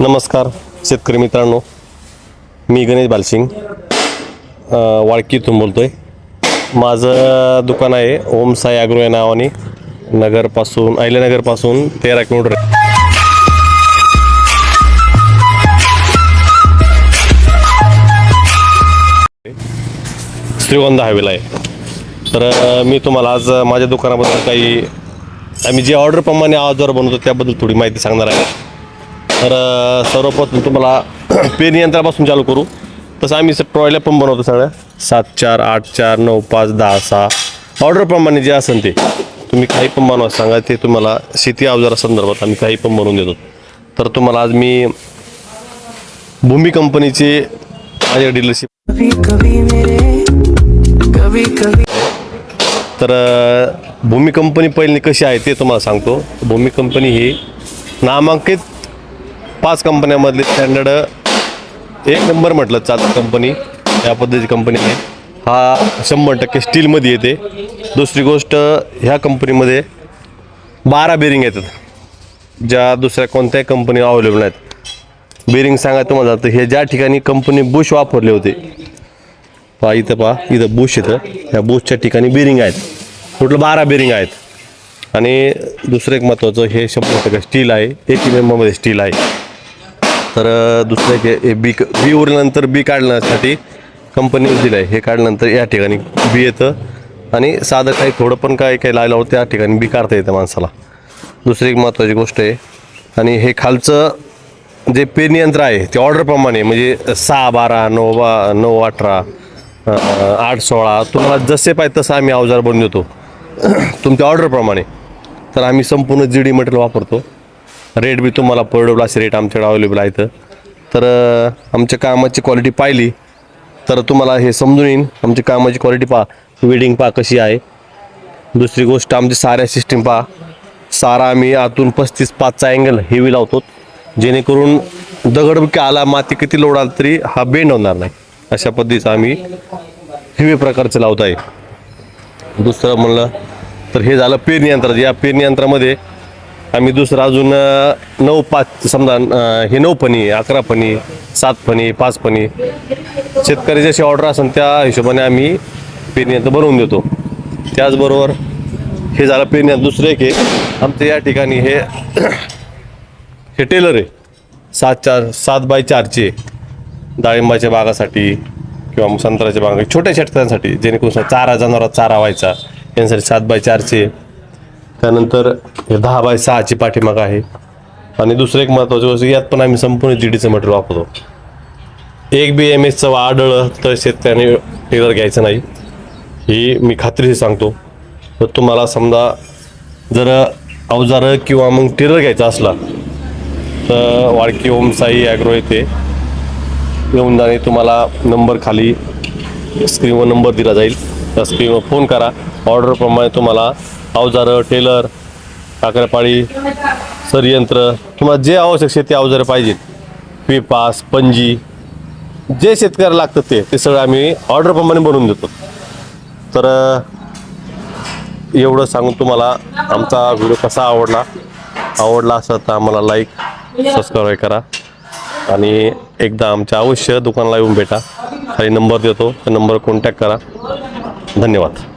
नमस्कार शेतकरी मित्रांनो. मी गणेश बालसिंग वाळकीतून बोलतो आहे माझं दुकान आहे ओम साई ॲग्रो या नावाने. नगरपासून अहिल्यानगरपासून तेरा किलोमीटर. आहे. श्रीगोंदा हायवेला आहे. तर मी तुम्हाला आज माझ्या दुकानाबद्दल काही आम्ही जे ऑर्डरप्रमाणे आवाजावर बनवतो त्याबद्दल थोडी माहिती सांगणार आहे. तर सर्वप्रथम तुम्हाला पेन यंत्रापासून चालू करू. तसं आम्ही ट्रॉयला पण बनवतो सगळ्या. सात चार आठ चार नऊ पाच दहा सहा. ऑर्डरप्रमाणे जे असेल ते. तुम्ही काही पण बनवा सांगा ते तुम्हाला शेती अवजारा संदर्भात आम्ही काही पण बनवून देतो. तर तुम्हाला आज मी भूमी कंपनीचे माझ्या डीलरशिप तर भूमी कंपनी पहिली कशी आहे ते तुम्हाला सांगतो. भूमी कंपनी ही नामांकित पाच कंपन्यामधली स्टँडर्ड एक नंबर म्हटलं चालतं कंपनी या पद्धतीची कंपनी आहे. हा शंभर टक्के स्टीलमध्ये येते. दुसरी गोष्ट ह्या कंपनीमध्ये बारा बेरिंग येतात. ज्या दुसऱ्या कोणत्याही कंपनी अवेलेबल नाहीत. बेरिंग सांगा तुम्हाला तर हे ज्या ठिकाणी कंपनी बुश वापरले होते पहा इथं पहा इथं बुश येतं. ह्या बुशच्या ठिकाणी बेरिंग आहेत. टोटल बारा बेरिंग आहेत. आणि दुसरं एक महत्त्वाचं हे शंभर टक्के स्टील आहे. एक मध्ये स्टील आहे. तर दुसरं एक हे बी बी उरल्यानंतर बी काढण्यासाठी कंपनीने दिलं आहे हे काढल्यानंतर या ठिकाणी बी येतं. आणि साधं काही थोडं पण काय काही लायला होतं त्या ठिकाणी बी काढता येतं माणसाला. दुसरी एक महत्त्वाची गोष्ट आहे. आणि हे खालचं जे पेरणी यंत्र आहे ते ऑर्डरप्रमाणे म्हणजे सहा बारा नऊ बा नऊ अठरा आठ सोळा तुम्हाला जसे पाहिजे तसं आम्ही अवजार बनवून देतो तुमच्या ऑर्डरप्रमाणे तर आम्ही संपूर्ण जी डी मटेरियल वापरतो. रेट बी तुम्हाला परवडेल असे रेट आमच्याकडे अवेलेबल आहेत तर आमच्या कामाची क्वालिटी पाहिली तर तुम्हाला हे समजून येईन. आमची कामाची क्वालिटी पहा. वेडिंग पहा कशी आहे. दुसरी गोष्ट आमची साऱ्या सिस्टीम पहा. सारा आम्ही आतून पस्तीस पाचचा अँगल हेवी लावतो. जेणेकरून दगड आला माती किती लोड आला तरी हा बेंड होणार नाही. अशा पद्धतीचं आम्ही हेवी प्रकारचं लावत आहे दुसरं म्हणलं तर हे झालं पेरणी यंत्राचं. या पेरणी यंत्रामध्ये आम्ही दुसरं अजून नऊ पाच समजा हे नऊ फणी अकरा फणी सात फणी पाच फणी शेतकरी जशी ऑर्डर असेल त्या हिशोबाने आम्ही पेरणी बनवून देतो. त्याचबरोबर हे झालं पेरण्यात दुसरं एक आहे. आमचं या ठिकाणी हे हे टेलर आहे. सात चार सात बाय चारचे डाळिंबाच्या बागासाठी किंवा मग संत्र्याच्या बागा छोट्या शेतकऱ्यांसाठी जेणेकरून चारा जनावरात चारा व्हायचा. यांसाठी सात बाय चारचे त्यानंतर दहा बाय सहाची पाठीमाग आहे. आणि दुसरं एक महत्त्वाची गोष्ट यात पण आम्ही संपूर्ण जी डीचं मटेरियल वापरतो. एक बी एम एसचं आढळलं तर शेतकऱ्याने टेलर घ्यायचं नाही. ही मी खात्रीशी सांगतो. तर तुम्हाला समजा जर अवजारं किंवा मग टेलर घ्यायचा असला तर वाळकी ओम साई ॲग्रो येथे येऊन जाणे. तुम्हाला नंबर खाली स्क्रीनवर नंबर दिला जाईल. त्या स्क्रीनवर फोन करा. ऑर्डरप्रमाणे तुम्हाला अवजारं टेलर साखरपाळी सरयंत्र तुम्हाला जे आवश्यक शेती अवजारं पाहिजेत. पेपास पंजी जे शेतकऱ्याला लागतं ते ते सगळं आम्ही ऑर्डरप्रमाणे बनवून देतो. तर एवढं सांगून तुम्हाला आमचा व्हिडिओ कसा आवडला? आवडला असं तर आम्हाला लाईक सबस्क्राईब करा. आणि एकदा आमच्या अवश्य दुकानाला येऊन भेटा. खाली नंबर देतो त्या नंबर कॉन्टॅक्ट करा. धन्यवाद.